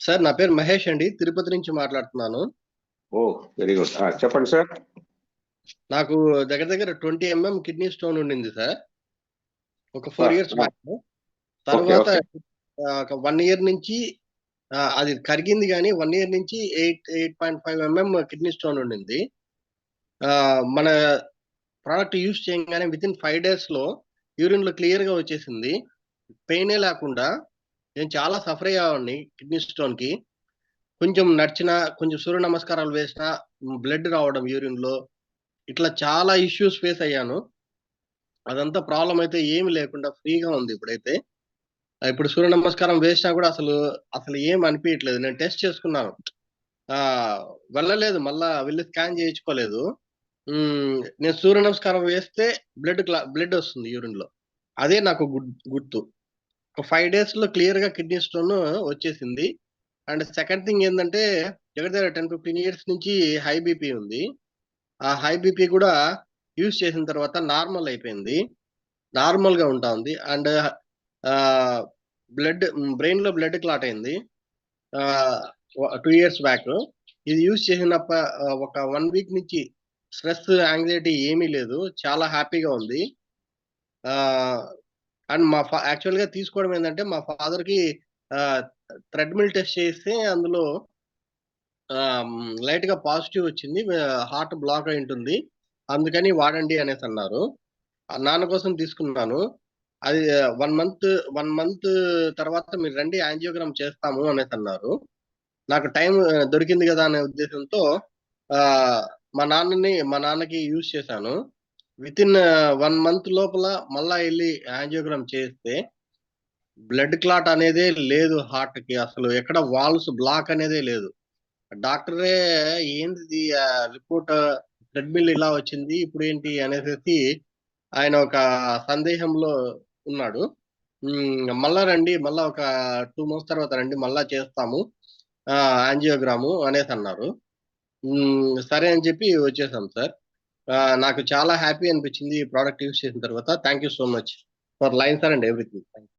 Sir నా పేరు మహేష్ అండి. తిరుపతి నుంచి మాట్లాడుతున్నాను. Oh very good. చెప్పండి సార్. నాకు దగ్గర దగ్గర ట్వంటీ ఎంఎం కిడ్నీ స్టోన్ ఉండింది సార్. ఒక ఫోర్ ఇయర్స్. బ్యాక్. తర్వాత ఒక వన్ ఇయర్ నుంచి అది కరిగింది కానీ వన్ ఇయర్ నుంచి eight eight point five mm kidney stone ఉండింది. మన ప్రోడక్ట్ యూస్ చేయగానే విత్ ఇన్ ఫైవ్ డేస్లో యూరిన్లో క్లియర్గా వచ్చేసింది. పెయినే లేకుండా నేను చాలా సఫర్ అయ్యేవాడిని కిడ్నీ స్టోన్కి కొంచెం నడిచినా కొంచెం సూర్య నమస్కారాలు వేసినా బ్లడ్ రావడం యూరిన్లో ఇట్లా చాలా ఇష్యూస్ ఫేస్ అయ్యాను. అదంతా ప్రాబ్లం అయితే ఏమి లేకుండా ఫ్రీగా ఉంది ఇప్పుడైతే. ఇప్పుడు సూర్య నమస్కారం వేసినా కూడా అసలు అసలు ఏం అనిపించట్లేదు నేను టెస్ట్ చేసుకున్నాను. ఆ వెళ్ళలేదు. మళ్ళా వెళ్ళి స్కాన్ చేయించుకోలేదు. నేను సూర్య నమస్కారం వేస్తే బ్లడ్ బ్లడ్ వస్తుంది యూరిన్లో అదే నాకు గుడ్- గుర్తు. ఒక ఫైవ్ డేస్లో క్లియర్గా కిడ్నీ స్టోన్ వచ్చేసింది. అండ్ సెకండ్ థింగ్ ఏంటంటే దగ్గర దగ్గర టెన్ ఫిఫ్టీన్ ఇయర్స్ నుంచి హై బీపీ ఉంది. ఆ హై బీపీ కూడా యూజ్ చేసిన తర్వాత నార్మల్ అయిపోయింది. నార్మల్గా ఉంటా ఉంది. అండ్ బ్లడ్ బ్రెయిన్లో బ్లడ్ క్లాట్ అయింది. టూ ఇయర్స్ బ్యాక్ ఇది యూజ్ చేసినప్ప ఒక వన్ వీక్ నుంచి స్ట్రెస్ యాంగ్జైటీ ఏమీ లేదు. చాలా హ్యాపీగా ఉంది. అండ్ మా ఫా యాక్చువల్గా తీసుకోవడం ఏంటంటే మా ఫాదర్కి థ్రెడ్మిల్ టెస్ట్ చేస్తే అందులో లైట్గా పాజిటివ్ వచ్చింది హార్ట్ బ్లాక్ అయి ఉంటుంది అందుకని వాడండి అనేసి అన్నారు. నాన్న కోసం తీసుకున్నాను. అది వన్ మంత్ వన్ మంత్ తర్వాత మీరు రండి యాంజియోగ్రామ్ చేస్తాము అనేసి అన్నారు. నాకు టైం దొరికింది కదా అనే ఉద్దేశంతో మా నాన్నని మా నాన్నకి యూజ్ చేశాను. విత్ ఇన్ వన్ మంత్ లోపల మళ్ళా వెళ్ళి యాంజియోగ్రామ్ చేస్తే బ్లడ్ క్లాట్ అనేదే లేదు హార్ట్కి. అసలు ఎక్కడ వాల్స్ బ్లాక్ అనేదే లేదు. డాక్టరే ఏంది రిపోర్ట్ ట్రెడ్మిల్ ఇలా వచ్చింది ఇప్పుడు ఏంటి అనేసి ఆయన ఒక సందేహంలో ఉన్నాడు. ఉమ్, మళ్ళా రండి మళ్ళా ఒక టూ మంత్స్ తర్వాత రండి మళ్ళా చేస్తాము యాంజియోగ్రాము అనేసి అన్నారు. ఉమ్, సరే అని చెప్పి వచ్చేసాం సార్. నాకు చాలా హ్యాపీ అనిపించింది ఈ ప్రోడక్ట్ యూస్ చేసిన తర్వాత. Thank you so much for lines and everything thank you